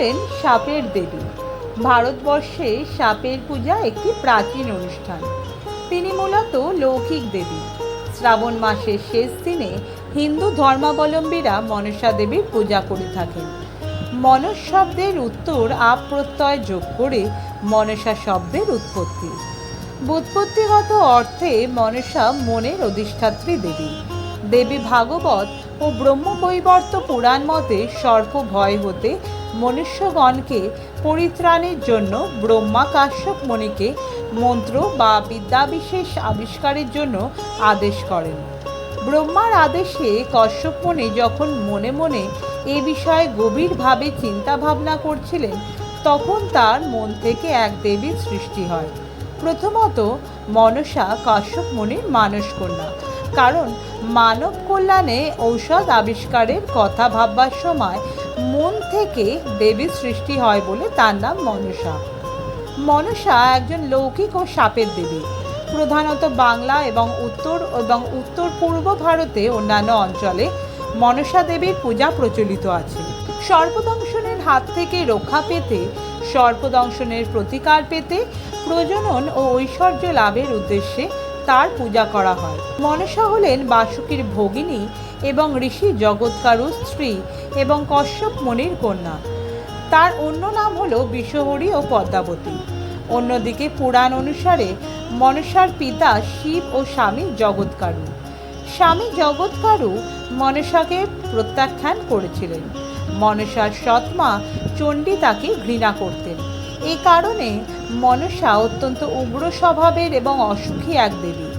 হলেন সাপের দেবী। ভারতবর্ষে সাপের পূজা একটি প্রাচীন অনুষ্ঠান। তিনি মূলত লৌকিক দেবী। শ্রাবণ মাসের শেষ দিনে হিন্দু ধর্মাবলম্বীরা মনসা দেবীর পূজা করে থাকেন। মনস শব্দের উত্তর আপ প্রত্যয় যোগ করে মনসা শব্দের উৎপত্তি। বুৎপত্তিগত অর্থে মনসা মনের অধিষ্ঠাত্রী দেবী। দেবী ভাগবত ও ব্রহ্মবৈবর্ত পুরাণ মতে সর্প ভয় হতে মনুষ্যগণকে পরিত্রাণের জন্য, ব্রহ্মা কাশ্যপ মণিকে মন্ত্র বা বিদ্যাবিশেষ আবিষ্কারের জন্য আদেশ করেন। ব্রহ্মার আদেশে কশ্যপ মুনি যখন মনে মনে এ বিষয়ে গভীরভাবে চিন্তা ভাবনা করছিলেন, তখন তার মন থেকে এক দেবীর সৃষ্টি হয়। প্রথমত, মনসা কাশ্যপ মুনির মানস কন্যা। কারণ, মানব কল্যাণে ঔষধ আবিষ্কারের কথা ভাববার সময় মন থেকে দেবীর সৃষ্টি হয় বলে তার নাম মনসা। মনসা একজন লৌকিক ও সাপের দেবী। প্রধানত বাংলা এবং উত্তর এবং উত্তর পূর্ব ভারতে অন্যান্য অঞ্চলে মনসা দেবীর পূজা প্রচলিত আছে। সর্পদংশনের হাত থেকে রক্ষা পেতে, সর্পদংশনের প্রতিকার পেতে, প্রজনন ও ঐশ্বর্য লাভের উদ্দেশ্যে তার পূজা করা হয়। মনসা হলেন বাসুকীর ভগিনী এবং ঋষি জগৎকারু স্ত্রী এবং কশ্যপ মনির কন্যা। তার অন্য নাম হল বিশ্বহরি ও পদ্মাবতী। অন্যদিকে পুরাণ অনুসারে মনসার পিতা শিব ও স্বামী জগৎকারু। স্বামী জগৎকারু মনসাকে প্রত্যাখ্যান করেছিলেন। মনসার সৎমা চণ্ডী তাকে ঘৃণা করতেন। এই কারণে মনসা অত্যন্ত উগ্র স্বভাবের এবং অসুখী এক দেবী।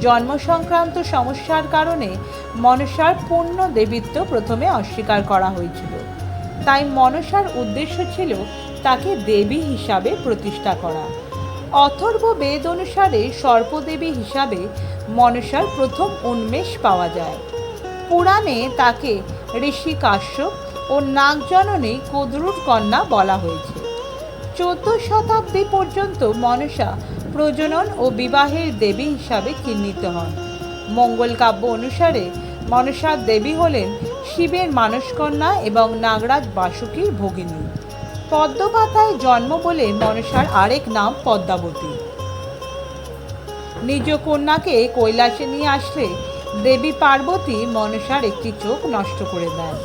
জন্ম সংক্রান্ত সমস্যার কারণে মনসার পূর্ণ দেবীত্ব প্রথমে অস্বীকার করা হয়েছিল। তাই মনসার উদ্দেশ্য ছিল তাকে দেবী হিসাবে প্রতিষ্ঠা করা। অথর্ব বেদ অনুসারে সর্পদেবী হিসাবে মনসার প্রথম উন্মেষ পাওয়া যায়। পুরাণে তাকে ঋষি কাশ্যপ ও নাগজননী কদ্রুর কন্যা বলা হয়েছে। চোদ্দ শতাব্দী পর্যন্ত মনসা প্রজনন ও বিবাহের দেবী হিসাবে চিহ্নিত হন। মঙ্গল কাব্য অনুসারে মনসা দেবী হলেন শিবের মানসকন্যা এবং নাগরাজ বাসুকীর ভগিনী। পদ্মপাতায় জন্ম বলে মনসার আরেক নাম পদ্মাবতী। নিজ কন্যাকে কৈলাসে নিয়ে আসলে দেবী পার্বতী মনসার একটি চোখ নষ্ট করে দেন।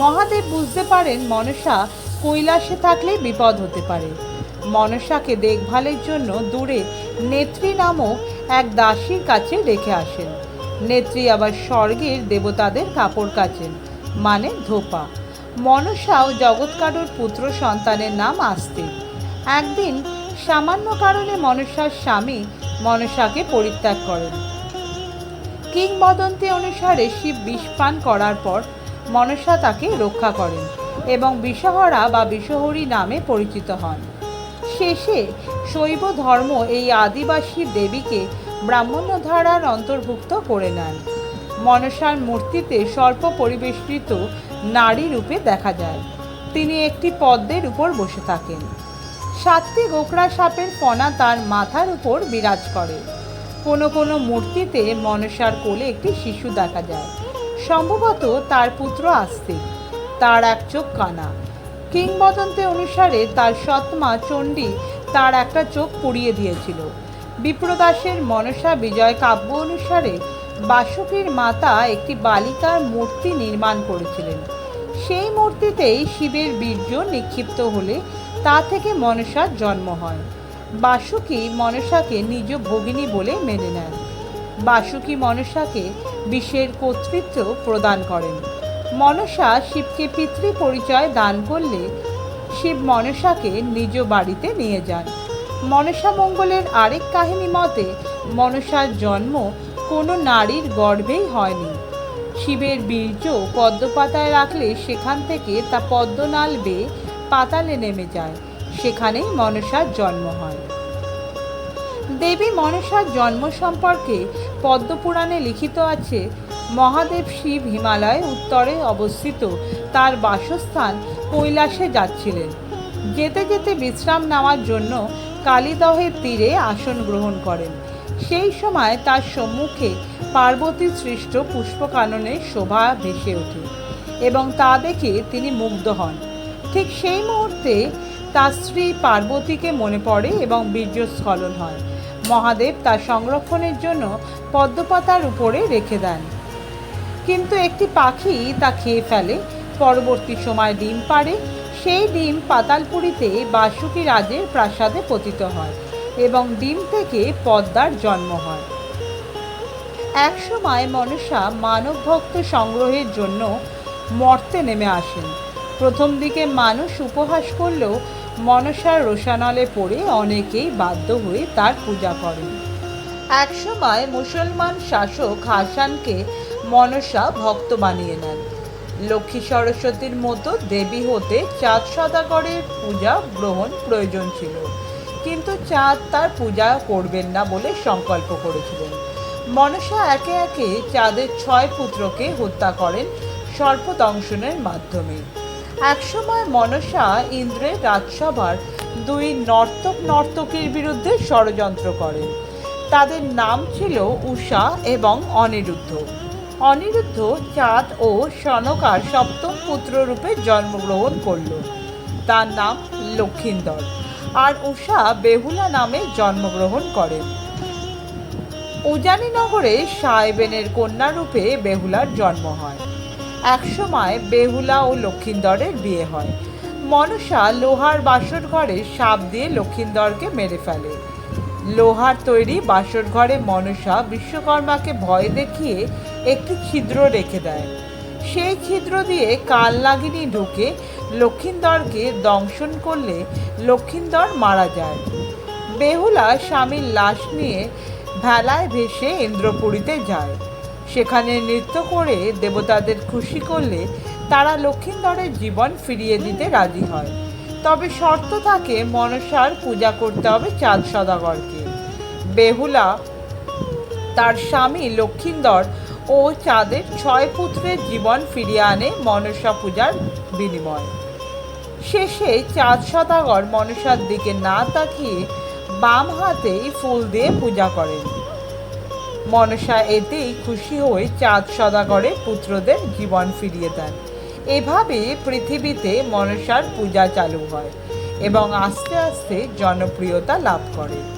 মহাদেব বুঝতে পারেন মনসা কৈলাসে থাকলে বিপদ হতে পারে। মনসাকে দেখভালের জন্য দূরে নেত্রী নামক এক দাসীর কাছে রেখে আসেন। নেত্রী আবার স্বর্গের দেবতাদের কাপড় কাচেন মানে ধোপা। মনসাও জগৎকারুর পুত্র সন্তানের নাম আস্তিক একদিন সামান্য কারণে মনসার স্বামী মনসাকে পরিত্যাগ করেন। কিংবদন্তি অনুসারে শিব বিষ পান করার পর মনসা তাকে রক্ষা করেন এবং বিষহরা বা বিষহরী নামে পরিচিত হন। শেষে শৈব ধর্ম এই আদিবাসী দেবীকে ব্রাহ্মণ্য ধারার অন্তর্ভুক্ত করে নেন। মনসার মূর্তিতে সর্প পরিবেষ্টিত নারী রূপে দেখা যায়। তিনি একটি পদ্মের উপর বসে থাকেন। সাতটি গোকড়া সাপের ফনা তার মাথার উপর বিরাজ করে। কোনো কোনো মূর্তিতে মনসার কোলে একটি শিশু দেখা যায়। সম্ভবত তার পুত্র আস্তিক তার এক চোখ কানা। কিংবদন্তি অনুসারে তার সৎমা চণ্ডী তার একটা চোখ পুড়িয়ে দিয়েছিল। বিপ্রদাসের মনসা বিজয় কাব্য অনুসারে বাসুকীর মাতা একটি বালিকার মূর্তি নির্মাণ করেছিলেন। সেই মূর্তিতেই শিবের বীর্য নিক্ষিপ্ত হলে তা থেকে মনসার জন্ম হয়। বাসুকী মনসাকে নিজ ভগিনী বলে মেনে নেন। বাসুকী মনসাকে বিশ্বের কর্তৃত্ব প্রদান করেন। মনসা শিবকে পিতৃ পরিচয় দান করলে শিব মনসাকে নিজ বাড়িতে নিয়ে যান। মনসা মঙ্গলের আরেক কাহিনী মতে, মনসার জন্ম কোনো নারীর গর্ভেই হয়নি। শিবের বীর্য পদ্মপাতায় রাখলে সেখান থেকে তা পদ্মনাল বেয়ে পাতালে নেমে যায়। সেখানেই মনসার জন্ম হয়। দেবী মনসার জন্ম সম্পর্কে পদ্মপুরাণে লিখিত আছে, মহাদেব শিব হিমালয়ে উত্তরে অবস্থিত। তার বাসস্থান কৈলাসে যাচ্ছিলেন। যেতে যেতে বিশ্রাম নেওয়ার জন্য কালীদহের তীরে আসন গ্রহণ করেন। সেই সময় তার সম্মুখে পার্বতী সৃষ্ট পুষ্পকাননের শোভা ভেসে ওঠে এবং তা দেখে তিনি মুগ্ধ হন। ঠিক সেই মুহূর্তে তার স্ত্রী পার্বতীকে মনে পড়ে এবং বীর্যস্খলন হয়। মহাদেব তার সংরক্ষণের জন্য পদ্মপাতার উপরে রেখে দেন। কিন্তু একটি পাখি তা খেয়ে ফেলে পরবর্তী সময় ডিম পাড়ে, সেই ডিম পাতালপুরীতে বাসুকি রাজের প্রাসাদে পতিত হয় এবং ডিম থেকে পদ্মার জন্ম হয়। একসময় মনসা মানব ভক্ত সংগ্রহের জন্য মর্তে নেমে আসেন। প্রথম দিকে মানুষ উপহাস করলেও মনসার রোষানলে পড়ে অনেকেই বাধ্য হয়ে তার পূজা করেন। একসময় মুসলমান শাসক হাসানকে মনসা ভক্ত বানিয়ে নেন। লক্ষ্মী সরস্বতীর মতো দেবী হতে চাঁদ সদাগরের পূজা গ্রহণ প্রয়োজন ছিল। কিন্তু চাঁদ তার পূজা করবেন না বলে সংকল্প করেছিলেন। মনসা একে একে চাঁদের ছয় পুত্রকে হত্যা করেন সর্পদংশনের মাধ্যমে। একসময় মনসা ইন্দ্রের রাজসভার দুই নর্তক নর্তকীর বিরুদ্ধে ষড়যন্ত্র করেন। তাদের নাম ছিল উষা এবং অনিরুদ্ধ। অনিরুদ্ধ চাঁদ ও সনকার সপ্তম পুত্র রূপে জন্মগ্রহণ করল। তার নাম লক্ষিন্দর। আর উষা বেহুলা নামে জন্মগ্রহণ করেন উজানিনগরে কন্যা রূপে বেহুলার জন্ম হয়। একসময় বেহুলা ও লক্ষিন্দরের বিয়ে হয়। মনসা লোহার বাসর ঘরে সাপ দিয়ে লক্ষিন্দরকে মেরে ফেলে। লোহার তৈরি বাসর ঘরে মনসা বিশ্বকর্মাকে ভয় দেখিয়ে একটি ছিদ্র রেখে দেয়। সেই ছিদ্র দিয়ে কাল নাগিনী ঢুকে লক্ষিন্দরকে দংশন করলে লক্ষিন্দর মারা যায়। বেহুলা স্বামীর লাশ নিয়ে ভেলায় ভেসে ইন্দ্রপুরীতে যায়। সেখানে নৃত্য করে দেবতাদের খুশি করলে তারা লক্ষিন্দরের জীবন ফিরিয়ে দিতে রাজি হয়। তবে শর্ত থাকে মনসার পূজা করতে হবে চাঁদ সদাগরকে। বেহুলা, তার স্বামী লক্ষিন্দর ও চাঁদের ছয় পুত্রের জীবন ফিরিয়ে আনে মনসা পূজার বিনিময়। শেষে চাঁদ সদাগর মনসার দিকে না তাকিয়ে বাম হাতেই ফুল দিয়ে পূজা করেন। মনসা এতেই খুশি হয়ে চাঁদ সদাগরের পুত্রদের জীবন ফিরিয়ে দেন। এভাবে পৃথিবীতে মনসার পূজা চালু হয় এবং আস্তে আস্তে জনপ্রিয়তা লাভ করে।